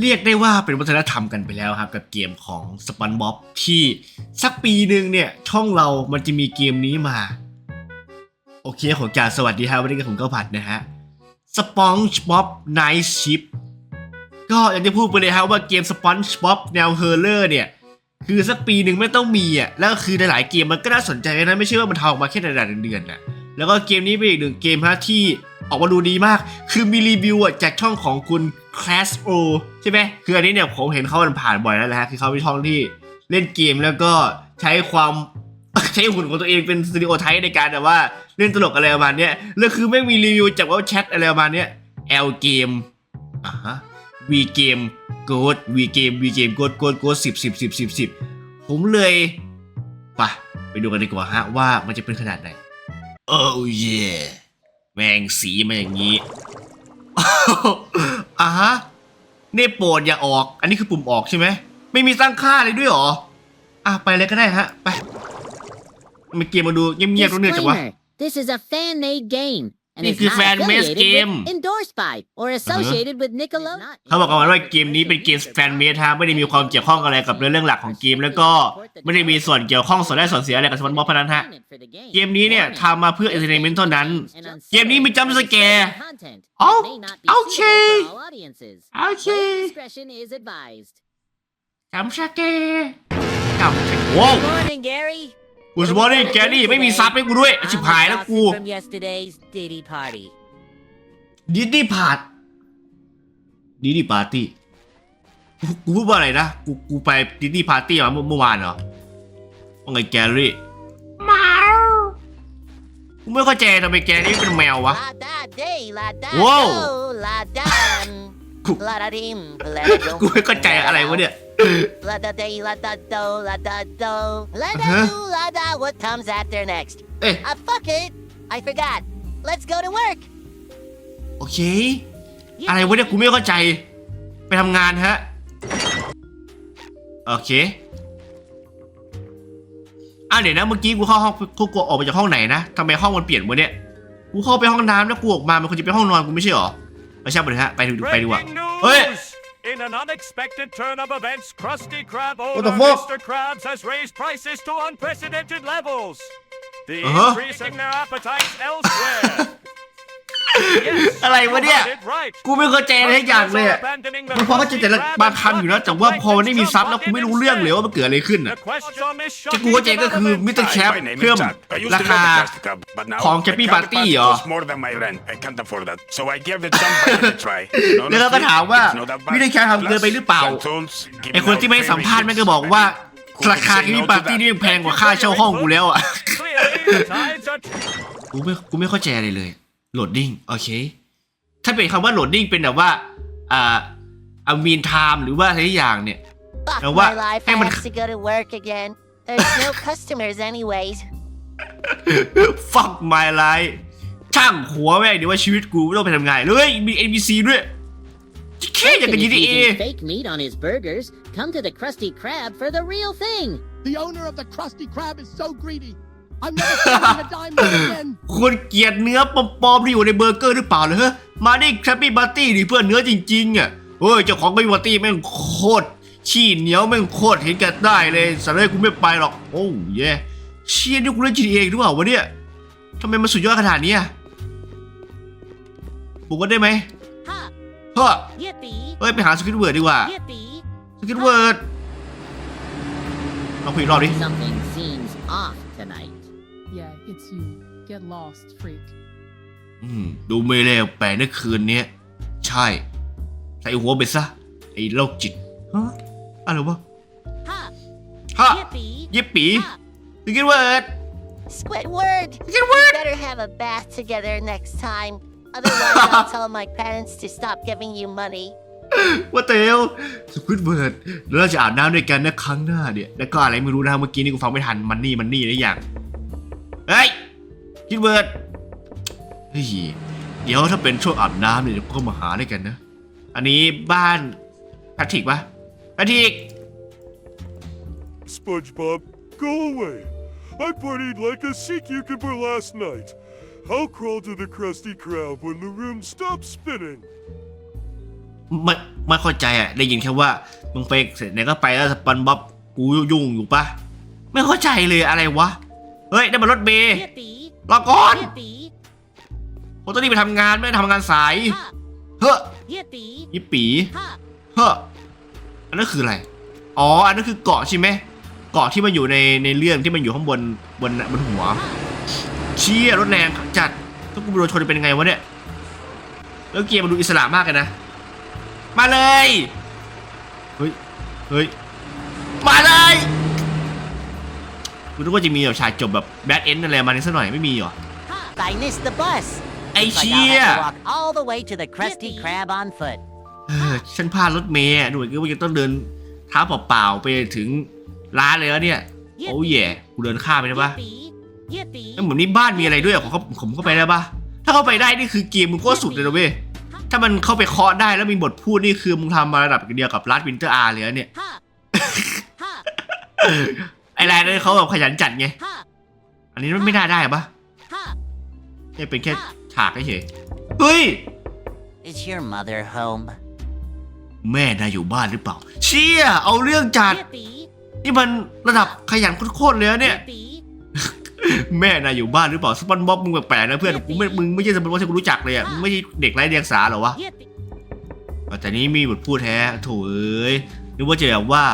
เรียกได้ว่าเป็นวัฒนธรรมกันไปแล้วครับกับเกมของสปันบ๊อบที่สักปีหนึ่งเนี่ย ช่องเรามันจะมีเกมนี้มา โอเคของจ่าสวัสดีครับวันนี้ก็ผมก็ผัดนะฮะสปอนจ์บ๊อบไนท์ชิปก็อย่างที่พูดไปเลยครับว่าเกมสปอนจ์บ๊อบแนวเฮอร์เลอร์เนี่ย คือสักปีหนึ่งไม่ต้องมีอะแล้วคือในหลายเกมมันก็น่าสนใจนะไม่ใช่ว่ามันทำออกมาแค่ในระดับเดือนๆนะแล้วก็เกมนี้เป็นอีกหนึ่งเกมฮะที่ออกมาดูดีมาก คือมีรีวิวอะจากช่องของคุณ Clash O ใช่ไหมคืออันนี้เนี่ยผมเห็นเขามันผ่านบ่อยแล้วแหละฮะคือเขาเป็นช่องที่เล่นเกมแล้วก็ใช้ความใช้หุ่นของตัวเองเป็นสตูดิโอไทป์ในการแบบว่าเล่นตลกอะไรประมาณเนี้ยแล้วคือไม่มีรีวิวจากว่าแชทอะไรประมาณเนี้ย L เกมอะฮะ V เกม g o d V เกม V เกม g o d g o d g o d สิบสิบสิบสิบสิบผมเลยไปะไปดูกันดีกว่าฮะว่ามันจะเป็นขนาดไหนโอ้ยแมงสีมาอย่างนี้ อะฮะนี่โปรดอย่าออก อันนี้คือปุ่มออกใช่ไหม ไม่มีตั้งค่าเลยด้วยหรอ อะ ไปเลยก็ได้ฮะ ไปมาเกมมาดูเงียบๆรู้เนื่องจากว่า This is a fan-made game. And This it's is not fan-made affiliated game. with, endorsed by, or associated with Nickelodeon. เขาบอกกันว่าเกมนี้เป็นเกมแฟนเมดฮะไม่ได้มีความเกี่ยวข้องอะไรกับเรื่องหลักของเกม แล้วก็ไม่ได้มีส่วนเกี่ยวข้องส่วนได้ส่วนเสียอะไรกับสปอนบอลพนันฮะ เกมนี้เนี่ยทำมาเพื่อเอนเตอร์เทนเมนต์เท่านั้น เกมนี้มีจัมป์สแกร์อ๋อโอโอเคเคโอเค Discretion is advised. จำสแกร์จำสแกร์ว้าว Morning, Gary. กูสปอร์ตี้แกรี่ไม่มีซับให้กูด้วยชิบหายแล้วกู From yesterday's Diddy party. ดิดดี้พาร์ตดิดดี้ปาร์ตี้กูพูดว่าอะไรนะกูกูไปดิดดี้ปาร์ตี้มาเมื่อเมื่อวานเหรอว่าไงแกรี่มากูไม่เข้าใจทำไมแกรี่เป็นแมววะ La da day, la da Whoa. do, la da Cool. la da dim, la กูไม่เข้าใจอะไรวะเนี่ย La da day, la da do, la da do, la da Uh-huh. do, la da. What comes after next? เอ๊ะ Ah, fuck it. I forgot. Let's go to work. โอเค อะไรวะเนี่ยกูไม่เข้าใจ ไปทำงานฮะ โอเคอะเดี๋ยวนะเมื่อกี้กูเข้าห้องกูกูออกมาจากห้องไหนนะทำไมห้องมันเปลี่ยนวะเนี่ยกูเข้าไปห้องน้ำแล้วกูออกมามันควรจะไปห้องนอนกูไม่ใช่หรอไม่ใช่ปะฮะไปดูไปดีกว่า Breaking news! Hey! In an unexpected turn of events, Krusty Krab owner? Mr. Krabs has raised prices to unprecedented levels. The Uh-huh. increasing their appetites elsewhere. Yes, อะไรวะเนี่ย you heard it right. กูไม่เข้าใจอะไรทุกอย่างเลยอะ Customers are abandoning the กูพอเข้าใจแต่ละ Krusty Krab บางคำอยู่นะแต่ว่าพอมันไม่มีซับแล้วกูไม่รู้เรื่องเลยว่ามันเกิดอะไรขึ้น The อะ question is ที่กูเข้าใจก็คือมิสเตอร์แคป My name เพิ่ม is Jack. I used รา to คา love the Krusty Krab, but now ของ the Cappy Krabby Patty Patty เหรอ costs more than my rent. I can't afford that. So I gave it some budget to try. And แล้วก็ honestly, ถามว่า it's not that bad. มิสเตอร์แคปทำเกินไปหรือเปล่า Plus, tools, ไอ giving คน out ที่ไม่ free สัมภาษณ์ receipts. แม่งก็บอกว่า Who รา can คา say ที่ no มี to ปาร์ตี้ that? นี่ยังแพงกว่าค่าเช่าห้องกูแล้วอะ Clearly, the tides are กูไม่กูไม่เข้าใจอะไรเลย โหลดดิ้งโอเค ถ้าเป็นคำว่าโหลดดิ้งเป็นแบบว่าอ่าอามีนไทม์หรือว่าอะไรอย่างเนี่ย Fuck Now what? my life. I Hey, man. have to go to work again. There's no customers anyways. fuck my life ช่างหัวแม่งเดี๋ยวว่าชีวิตกูไม่ต้องไปทำงานเลยมี NPC ด้วยแค่อย่างกับ If he's GTA using fake meat on his burgers, come to the Krusty Krab for the real thing. The owner of the Krusty Krab is so greedy. I'm never spending a dime more again. คนเกลียดเนื้อปลอมๆที่อยู่ในเบอร์เกอร์หรือเปล่าเลยเฮ้ยมาดิแคปปี้บัตตี้ดิเพื่อนเนื้อจริงๆอะเฮ้ยเจ้าของแคปปี้บัตตี้แม่งโคตรขี้เหนียวแม่งโคตรเห็นแกันได้เลยสัตว์เลยกูไม่ไปหรอกโอ้เย่เชี่ยนี่กูเล่น GTA หรือเปล่าวะเนี่ยทำไมมันสุดยอดขนาดนี้อะบุกกันได้ไหม Ha! เฮ้ย Yippee! เฮ้ยไปหาสกิทเวิร์ดดีกว่า Yippee! สกิทเวิร์ดลองคุยอีกรอบดิ it's you. Get lost, freak. อืม ดูไม่เลวแปลกในคืนเนี้ย ใช่ ใส่หัวไปซะ ไอ้โรคจิตฮะอะไรวะ Ha! ฮะ Yippee! ยิปปี Ha! สกิทเวิร์ด Squidward! Squidward! We better have a bath together next time. Otherwise, I'll tell my parents to stop giving you money. ว่าเตลสควิดเวิร์ดแล้วเราจะอาบน้ำด้วยกันนะครั้งหน้าเนี่ย แล้วก็อะไรไม่รู้นะเมื่อกี้นี่กูฟังไม่ทันมันนี่มันนี่อะไรอย่าง เฮ้ยสควิดเวิร์ดเฮ้ยเดี๋ยวถ้าเป็นช่วงอาบน้ำเนี่ยเดี๋ยวก็มาหาด้วยกันนะ อันนี้บ้านแพทริกปะแพทริก SpongeBob, go away. I partied like a sea cucumber last night. I'll crawl to the Krusty Krab when the room stops spinning. ไม่ไม่เข้าใจอะ ได้ยินแค่ว่ามึงไปเสร็จไหนก็ไปแล้วสปันบ๊อบกูยุ่งอยู่ปะไม่เข้าใจเลยอะไรวะ เฮ้ยได้มารถเมย์ Yippee! รอก่อน Yippee! ผมต้องรีบไปทำงานไม่ได้ทำงานสาย Ha! เฮ้อ Yippee! ยิปปี Ha! เฮ้ออันนั้นคืออะไร อ๋อ อันนั้นคือเกาะใช่ไหมเกาะที่มันอยู่ในในเรื่องที่มันอยู่ข้างบนบนบนหัว เชี่ยรถแรงจัดถ้ากูไปโดนชนจะเป็นยังไงวะเนี่ย แล้วเกียร์มันดูอิสระมากเลยนะ มาเลย เฮ้ย เฮ้ย มาเลย กูนึกว่าจะมีแบบฉากจบแบบแบดเอนด์อะไรมาในสักหน่อยไม่มีเหรอ Ha! I missed the bus. ไอ้ Looks like เชี่ย I'll have to walk all the way to the Krusty Krab on foot. เออฉันพลาดรถเมย์อะดูเหมือนกับว่าจะต้องเดินเท้าเปล่าๆไปถึงร้านเลยแล้วเนี่ย โอ้แย่กูเดินข้ามไปได้ปะ Yippee! Yippee! เอ้ยเหมือนนี่บ้านมีอะไรด้วยอะของเขาผมเข้าไปได้ปะถ้าเข้าไปได้นี่คือเกมมึงก็สุดเลยนะเว้ยถ้ามันเข้าไปเคาะได้แล้วมีบทพูดนี่คือมึงทำมาระดับเดียวกับรัดวินเตอร์อาร์เลยนะเนี่ย Ha! Ha! ไอ้ รายนั้นเขาแบบขยันจัดไง Ha! อันนี้มันไม่ได้ได้ปะ Ha! นี่เป็นแค่ฉากเฉยๆเฮ้ย Is your mother home? แม่นายอยู่บ้านหรือเปล่า เชี่ย เอาเรื่องจัด Yippee! นี่มันระดับขยันโคตรๆเลยนะเนี่ย Yippee! แม่นายอยู่บ้านหรือเปล่าสปอนบ๊อบมึงแปลกๆนะเพื่อนกูไม่มึงไม่ใช่สปอนบ๊อบที่กูรู้จักเลยอะมึงไม่ใช่เด็กไร้เดียงสาเหรอวะ Yippee! แต่นี้มีบทพูดแท้โถเอ้ยนึกว่าจะแบบว่า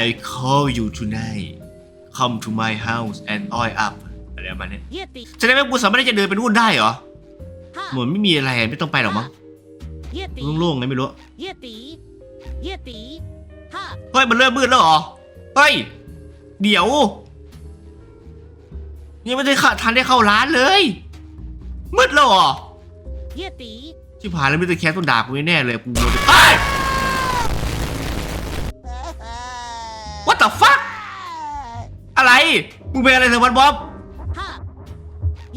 I call you tonight come to my house and oil up อะไรประมาณนี้ Yippee! แสดงว่ากูสามารถที่จะเดินไปนู่นได้เหรอ Ha! เหมือนไม่มีอะไรไม่ต้องไปหรอกมั้ง Yippee! โล่งๆไงไม่รู้ Yippee! Yippee! Ha! เฮ้ยมันเริ่มมืดแล้วเหรอ เฮ้ย เดี๋ยวยังไม่ได้เข้าทันได้เข้าร้านเลย มืดแล้วเหรอ Yippee! ที่ผ่านแล้วมิสเตอร์แคสต้องด่ากูแน่ๆเลยกูมัวแต่เฮ้ย what the fuck อะไร มึงเป็นอะไรเถอะวันบ๊อบ Ha!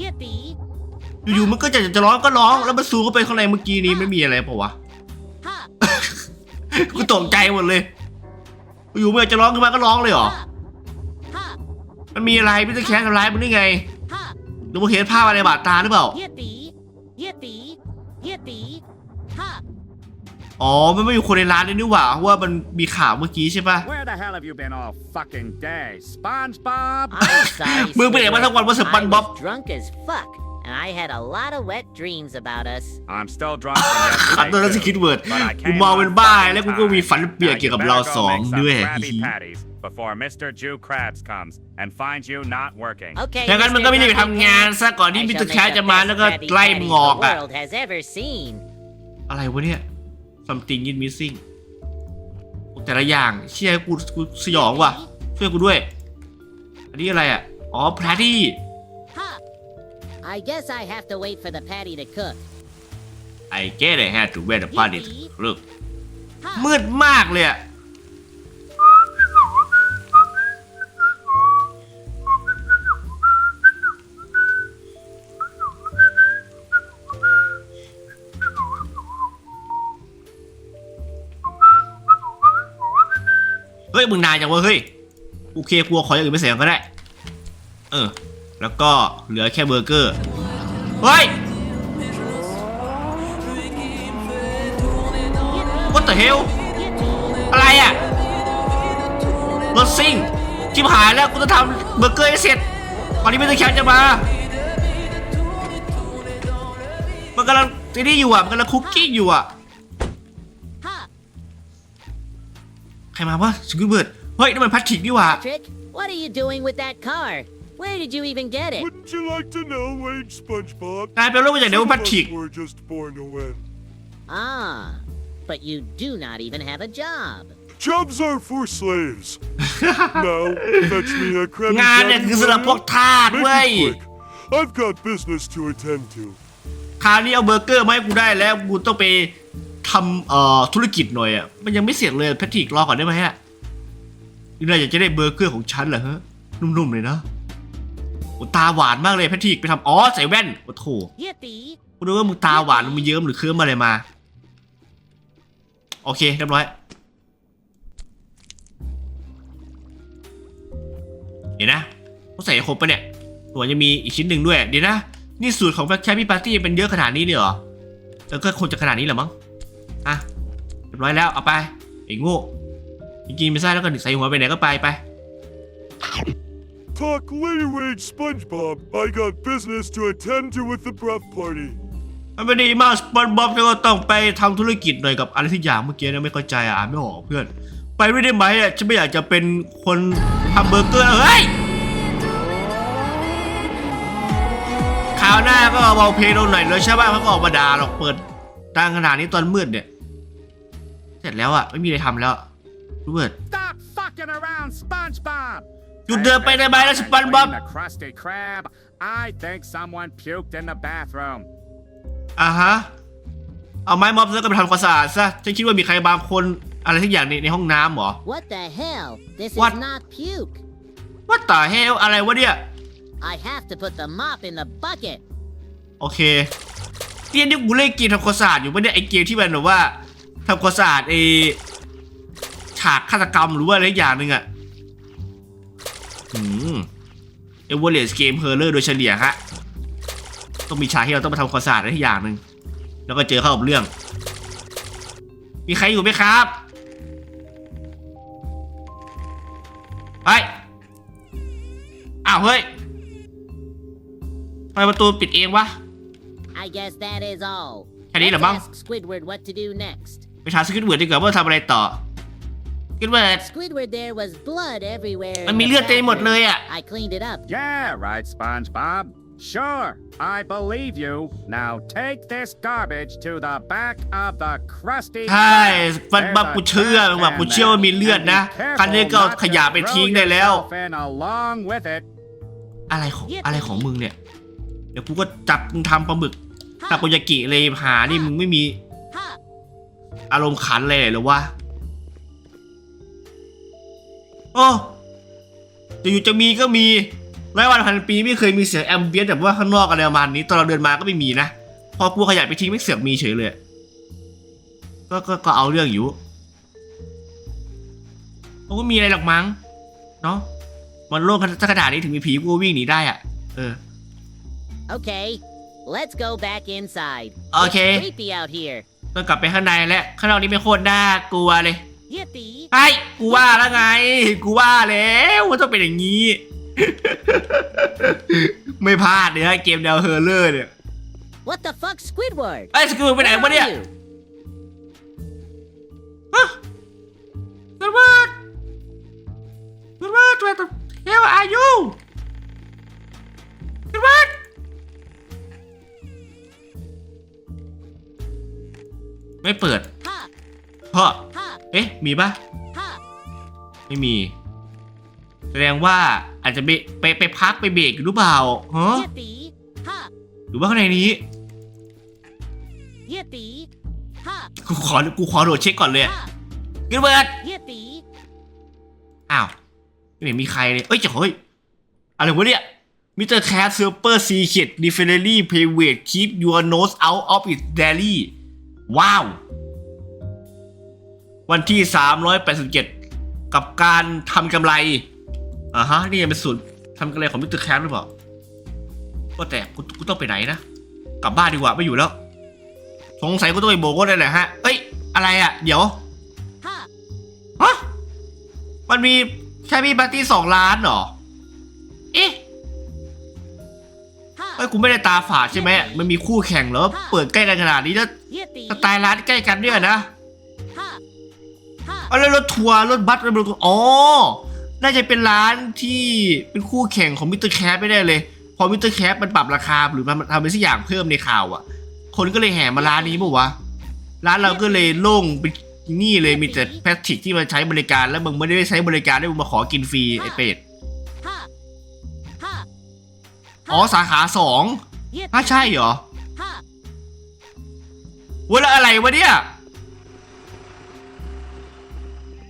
Yippee! อยู่ๆมันก็จะจะร้องก็ร้อง แล้วมันซูมเข้าไปข้างในเมื่อกี้นี้ไม่มีอะไรเปล่าวะ Ha! กูตกใจหมดเลย อยู่ๆมันจะร้องขึ้นมาก็ร้องเลยเหรอ Ha! Ha! มันมีอะไรมิสเตอร์แคสทำร้ายมึงได้ไง Ha! หรือว่าเห็นภาพอะไรบาดตาหรือเปล่า Yippee! อ๋อ มันไม่มีคนในร้านเลยนี่หว่าเพราะว่ามันมีข่าวเมื่อกี้ใช่ปะ Where the hell have you been all fucking day? SpongeBob? I'm sorry, มึงไปไหนมาทั้งวันว่าสปัน I บ๊อบ was drunk as fuck, and I had a lot of wet dreams about us. I'm still drunk from ขัด yesterday. ตัวนั้นส too, คิดเวิร์ด but I กู came เมา on เป็นบ้า fucking แล้วกูก็มี time. ฝันเปียก Now เกี่ยว you กับเรา better go สอง make some ด้วย Krabby Patties before Mr. Jew Krabs comes and finds you not working. Okay. ดังนั้นมึง Mr. ก็ไม่ได้ไป Grumpy ทำงาน Pants, ซะก่อนที่ I มิส shall เตอร์ make แคส the จะมา best แล้วก็ Krabby ไล่มึง Patties ออก the อะ world has ever seen. อะไรวะเนี่ย something is missing แต่ละอย่างเชี่ยกูกูสยองว่ะ ช่วยกูด้วย อันนี้อะไรอะ อ๋อพาที่ Ha! I guess I have to wait for the patty to cook. I get it had to wear the party ลูก Ha! มืดมากเลยอะ มึงนานจังวะเฮ้ยโอเคกลัวขออย่างอื่นไม่เสียก็ได้ เออ แล้วก็เหลือแค่เบอร์เกอร์เฮ้ย What the hell อะไรอะรถซิ่งชิบหายแล้วกูจะทำเบอร์เกอร์ให้เสร็จก่อนที่มิสเตอร์แคทจะมามันกำลังที่นี่อยู่อะมันกำลังคุกกิ้อยู่อะ รมาวะสกิลเบิร์ดเฮ้ยนี่มันแพทริกนี่หว่า Patrick, what are you doing with that car? Where did you even get it? Wouldn't you like to know, Wade SpongeBob? นายเป็นโรคมาจากเด Some วิ of แพทริก us were just born to win. Ah, but you do not even have a job. Jobs are for slaves. now, fetch me a Krabby งานเนี่ย Patty คือสำหรับพวก Royal. ทาส Make เว้ย it quick. I've got business to attend to. คราวนี้เอาเบอร์เกอร์มาให้กูได้แล้วกูต้องไป ทำเอ่อธุรกิจหน่อยอะมันยังไม่เสร็จเลยแพทริกรอก่อนได้ไหมฮะนี่นายอยากจะได้เบอร์เกอร์ของฉันเหรอฮะนุ่มๆเลยนะโอ้ตาหวานมากเลยแพทริกไปทำอ๋อใส่แว่นโอ้โถ Yippee! กูนึกว่ามึงตาหวานมึงเยิ้มหรือเคิร์มอะไรมา โอเคเรียบร้อยเดี๋ยวนะต้องใส่ครบปะเนี่ยตัวยังมีอีกชิ้นหนึ่งด้วยเดี๋ยวนะ นี่สูตรของแคปปี้ปาร์ตี้เป็นเยอะขนาดนี้เลยเหรอแล้วก็คงจะขนาดนี้แหละมั้ง อะเรียบร้อยแล้วเอาไปไอ้โง่กินไปซะแล้วก็ใส่หัวไปไหนก็ไปไป Talk later, Wade SpongeBob. I got business to attend to with the breath party. มันไม่ดีมากสปอนบ๊อบก็ต้องไปทำธุรกิจหน่อยกับอะไรทุกอย่างเมื่อกี้นะไม่เข้าใจอะอ่านไม่ออกเพื่อน ไปไม่ได้ไหมอะฉันไม่อยากจะเป็นคนทำเบอร์เกอร์เฮ้ยคราวหน้าก็เบาเพลงลงหน่อยเลยใช่ป่ะเขาก็ออกมาด่าหรอกเปิด ดังขนาดนี้ตอนมืดเนี่ย เสร็จแล้วอะไม่มีอะไรทำแล้วรู้เบิร์ด Stop fucking around, SpongeBob! หยุดเดินไปได้ไหมแล้วสปอนบ๊อบ The Krusty Krab. I think someone puked in the bathroom. อะฮะ เอาไม้ม็อบแล้วก็ไปทำความสะอาดซะ ฉันคิดว่ามีใครบางคนอะไรทุกอย่างในในห้องน้ำเหรอ What the hell? This What? is not puke. ว่าต่าเฮลอะไรวะเนี่ย I have to put the mop in the bucket. โอเค เนี่ยนี่กูเล่นเกมทำความสะอาดอยู่ปะเนี่ยไอเกมที่มันแบบว่าทำความสะอาดไอฉากฆาตกรรมหรือว่าอะไรอย่างหนึ่งอะอืมเอเวอร์เรสเกมเฮอร์เลอร์โดยเฉลี่ยฮะต้องมีฉากที่เราต้องมาทำความสะอาดอะไรทุกอย่างหนึ่งแล้วก็เจอเข้ากับเรื่อง มีใครอยู่ไหมครับไปอ้าวเฮ้ยทำไมประตูปิดเองวะ I guess that is all. แค่นี้เหรอ Let's มั้ง ask Squidward what to do next. ไปถามสกิทเวิร์ดดีกว่าว่าทำอะไรต่อสกิทเวิร์ด Squidward, there was blood everywhere. มัน in มี the เลือดเต็มไปหมดเลย bathroom. อะ I cleaned it up. Yeah, right, SpongeBob. Sure, I believe you. Now take this garbage to the back of the Krusty ใช่ Krab. มันบัก There's a กูเชื่อ trash มันบัก can กูเชื่อว่ามี there. เลือด And นะ be คันนี้ก็เอา careful ขยะ not ไป to ทิ้ง throw ได้แล้ว yourself in along with it. อะไรของอะไรของมึงเนี่ย เดี๋ยวกูก็จับมึงทำปลาหมึก ทาโกยากิเลยหานี่มึงไม่มี Ha! อารมณ์ขันเลยเหรอวะโอ้จะอยู่จะมีก็มีร้อยวันพันปีไม่เคยมีเสียงแอมเบียนต์แบบว่าข้างนอกอะไรประมาณนี้ ตอนเราเดินมาก็ไม่มีนะ พอกูขยะไปทิ้งไม่เสือกมีเฉยเลย ก็ก็ก็เอาเรื่องอยู่มันก็มีอะไรหรอกมั้ง เนาะมันโลกขนาดนี้ถึงมีผีกูวิ่งหนีได้อะ เออ Okay, let's go back inside. Okay. It's creepy out here. ต้องกลับไปข้างในแล้วข้างนอกนี่ไม่โคตรน่ากลัวเลย Yippee! ไอ้กูว่าแล้วไง กูว่าแล้วว่าต้องเป็นอย่างนี้ ไม่พลาดเลยฮะเกมแนวเฮอร์เลอร์เนี่ย What the fuck, Squidward? ไอ้สกิลไปไหน Where วะเนี่ย are you? ฮะสวัสดีสวัสดีตั ไม่เปิด Ha! เพราะ Ha! เอ๊ะ มีปะ Ha! ไม่มี แสดงว่าอาจจะไปไปไปพักไปเบรกอยู่หรือเปล่าฮะ Yippee! Ha! หรือว่าข้างในนี้ Yippee! Ha! กูขอกูขอโดดเช็คก่อนเลย Ha! กินเบิร์ด Yippee! อ้าวไม่เห็นมีใครเลยเอ้ยเจ๋อเฮ้ยอะไรวะเนี่ยมิสเตอร์แคสเซอร์เปอร์ซีเ e ดดิเฟเนลี่เพย์เวทคีปยูโนสเอาออฟอิตเดลี่ ว้าว วันที่ 387 กับการทำกำไรอ่าฮะ นี่ยังเป็นสูตรทำกำไรของมิสเตอร์แคสหรือเปล่าก็แต่กูกูต้องไปไหนนะ กลับบ้านดีกว่าไม่อยู่แล้ว สงสัยกูต้องไปโบก็ได้แหละฮะ เอ้ย อะไรอะ เดี๋ยวฮะมันมีแค่มีปาร์ตี้สองล้านเหรอ เอ๊ะเอ้ยกูไม่ได้ตาฝาดใช่ไหมมันมีคู่แข่งเหรอเปิดใกล้กันขนาดนี้แล้ว สไตล์ร้านใกล้กันเนี่ยนะ Ha! Ha! เอาแล้วรถทัวร์รถบัสรถบรรทุกอ๋อ น่าจะเป็นร้านที่เป็นคู่แข่งของมิสเตอร์แคปไม่ได้เลย พอมิสเตอร์แคปมันปรับราคาหรือมันทำอะไรสักอย่างเพิ่มในข่าวอะ คนก็เลยแห่มาร้านนี้ป่าวะ ร้านเราก็เลยโล่งเป็นนี่เลยมีแต่แพทริกที่มาใช้บริการแล้วมึงไม่ได้ใช้บริการได้มึงมาขอกินฟรีไอ้เป็ด Ha! Ha! อ๋อสาขาสอง Yippee! อ้าวใช่เหรอ Ha! เว้ยแล้วอะไรวะเนี่ย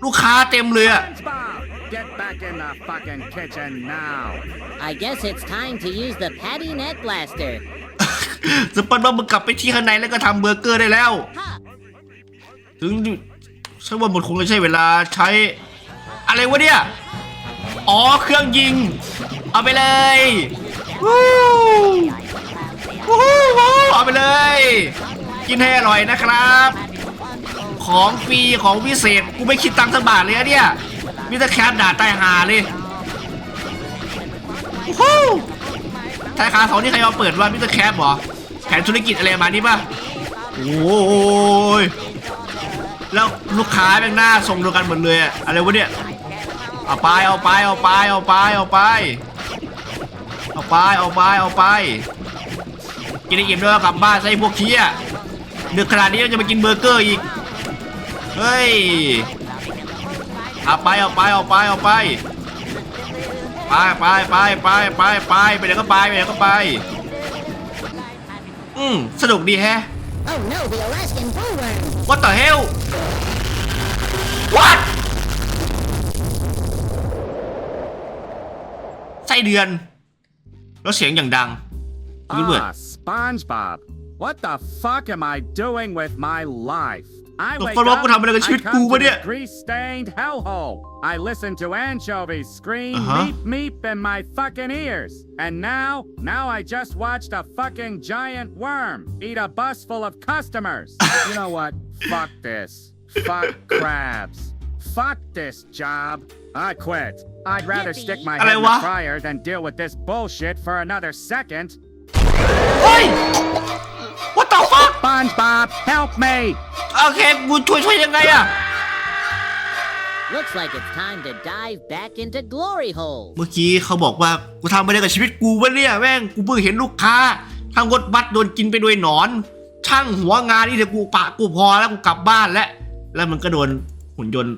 ลูกค้าเต็มเลยอะ SpongeBob, get back in the fucking kitchen now. I guess it's time to use the Patty Net Blaster. สปอนบอกมึงกลับไปที่ข้างในแล้วก็ทำเบอร์เกอร์ได้แล้ว Ha! ถึงฉันว่ามันคงจะใช้เวลาใช้ อะไรวะเนี่ย อ๋อเครื่องยิง เอาไปเลยวู้วู้วู้เอาไปเลย กินให้อร่อยนะครับ ของฟรีของพิเศษกูไม่คิดตังค์สักบาทเลยอะเนี่ยมิสเตอร์แคปด่าใต้หาเลยฮู้ธนาคารสองนี่ใครมาเปิดว่ามิสเตอร์แคปเหรอแผนธุรกิจอะไรมานี้ป่ะโอ้ยแล้วลูกค้าแม่งหน้าทรงเดียวกันหมดเลยอะอะไรวะเนี่ยเอาไปเอาไปเอาไปเอาไปเอาไปเอาไปเอาไปเอาไปกินได้อิ่มด้วยกลับบ้านใส่พวกเคี้ย ดึกขนาดนี้ยังจะไปกินเบอร์เกอร์อีก เฮ้ยเอาไปเอาไปเอาไปเอาไปไปไปไปไปไปไปไปไหนก็ไปไปไหนก็ไป อืมสนุกดีแฮะ Oh no, the Alaskan bullworm! What the hell What ไส้เดือน แล้วเสียงอย่างดังยืดเบิด Ah, SpongeBob. What the fuck am I doing with my life? I The wake fuck up, กูทำอะไรกับชีวิต I กู come วะ to เนี่ย this grease-stained hellhole. I listen to anchovies scream Uh-huh. meep meep in my fucking ears. And now, now I just watched a fucking giant worm eat a bus full of customers. you know what? Fuck this. Fuck crabs. Fuck this job. I quit. I'd rather stick my head inอะไรวะ the fryer than deal with this bullshit for another second. เฮ้ย What the fuck SpongeBob, help me! โอเคกูช่วยช่วยยังไงอะ Looks like it's time to dive back into glory hole. เมื่อกี้เขาบอกว่ากูทำอะไรกับชีวิตกูวะเนี่ยแม่งกูเพิ่งเห็นลูกค้าทั้งรถบัสโดนกินไปโดยหนอน ช่างหัวงานนี่เดี๋ยวกูปะกูพอแล้วกูกลับบ้านแล้วแล้วมันก็โดนหุ่นยนต์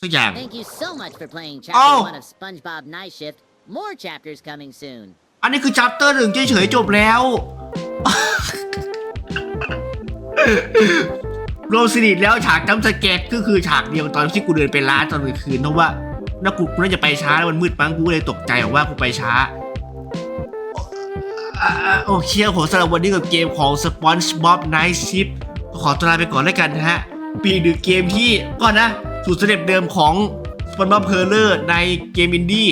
สักอย่าง Thank you so much for playing chapter Oh. one of SpongeBob Night Shift. More chapters coming soon. อันนี้คือจัปเตอร์หนึ่งเฉยๆจบแล้ว รวมสนิทแล้วฉากจำสแกตก็คือฉากเดียวตอนที่กูเดินไปร้านตอนกลางคืนเพราะว่าน่ากูกูน่าจะไปช้าแล้วมันมืดมั้งกูเลยตกใจว่ากูไปช้าโอเคครับผมสำหรับวันนี้กับเกมของ SpongeBob Night Shift ขอตัวลาไปก่อนแล้วกันนะฮะ ปีกหนึ่งเกมที่ก็นะ สูตรสเต็ปเดิมของ SpongeBob p e r l e r ในเกมอินดี้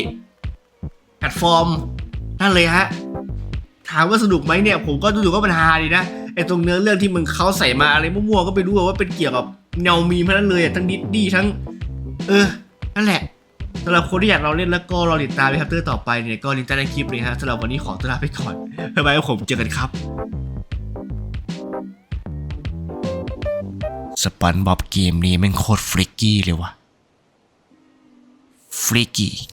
แพลตฟอร์ม นั่นเลยฮะ ถามว่าสนุกไหมเนี่ย ผมก็รู้สึกว่ามันฮาดีนะไอ้ตรงเนื้อเรื่องที่มึงเขาใส่มาอะไรมั่วๆก็ไปรู้ว่าเป็นเกี่ยวกับแนวมีมเพราะนั้นเลยทั้งดิสดี้ทั้ง เออนั่นแหละสำหรับคนที่อยากเราเล่นแล้วก็รอติดตามในคัปเตอร์ต่อไปเนี่ยก็ลิงก์ใต้คลิปเลยฮะสำหรับวันนี้ขอตัวลาไปก่อนบ๊ายบายผมเจอกันครับสปันบ๊อบเกมนี้แม่งโคตรฟริกกี้เลยวะฟริกกี้